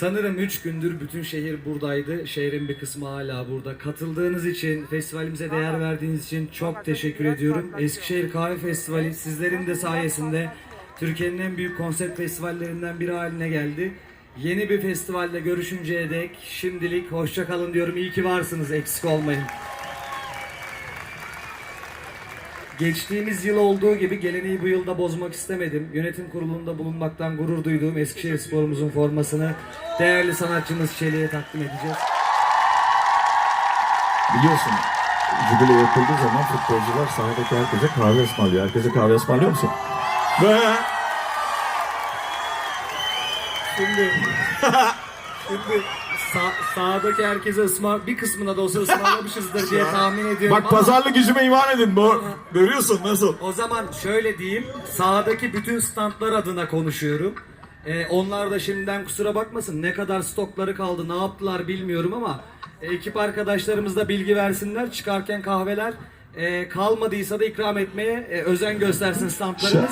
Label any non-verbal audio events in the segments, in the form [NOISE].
Sanırım 3 gündür bütün şehir buradaydı. Şehrin bir kısmı hala burada. Katıldığınız için, festivalimize değer verdiğiniz için çok teşekkür ediyorum. Eskişehir Kahve Festivali sizlerin de sayesinde Türkiye'nin en büyük konsept festivallerinden biri haline geldi. Yeni bir festivalde görüşünceye dek şimdilik hoşça kalın diyorum. İyi ki varsınız. Eksik olmayın. Geçtiğimiz yıl olduğu gibi geleneği bu yılda bozmak istemedim. Yönetim kurulunda bulunmaktan gurur duyduğum Eskişehir Spor'umuzun formasını değerli sanatçımız Çelik'e takdim edeceğiz. Biliyorsun jübile yapıldığı zaman futbolcular sahadaki herkese kahve ısmarlıyor. Herkese kahve ısmarlıyor musun? Ve Şimdi [LAUGHS] şimdi sağ, sağdaki herkese ısmar bir kısmına da olsa ısmarlamışızdır diye [LAUGHS] tahmin ediyorum bak ama pazarlık gücüme iman edin. Bu, görüyorsun nasıl? o zaman şöyle diyeyim sağdaki bütün standlar adına konuşuyorum. Ee, onlar da şimdiden kusura bakmasın ne kadar stokları kaldı ne yaptılar bilmiyorum ama e, ekip arkadaşlarımız da bilgi versinler çıkarken kahveler e, kalmadıysa da ikram etmeye e, özen göstersin standlarımız.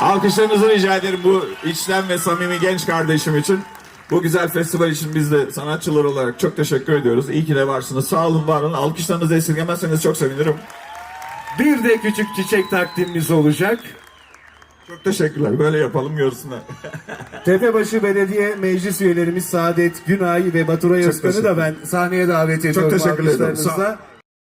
Alkışlarınızı rica ederim bu içten ve samimi genç kardeşim için. Bu güzel festival için biz de sanatçılar olarak çok teşekkür ediyoruz. İyi ki de varsınız. Sağ olun, var olun. Alkışlarınızı esirgemezseniz çok sevinirim. Bir de küçük çiçek takdimimiz olacak. Çok teşekkürler. Böyle yapalım görsünler. [LAUGHS] Tepebaşı Belediye Meclis üyelerimiz Saadet Günay ve Baturay Çok Özkan'ı da ben sahneye davet ediyorum teşekkür ederim.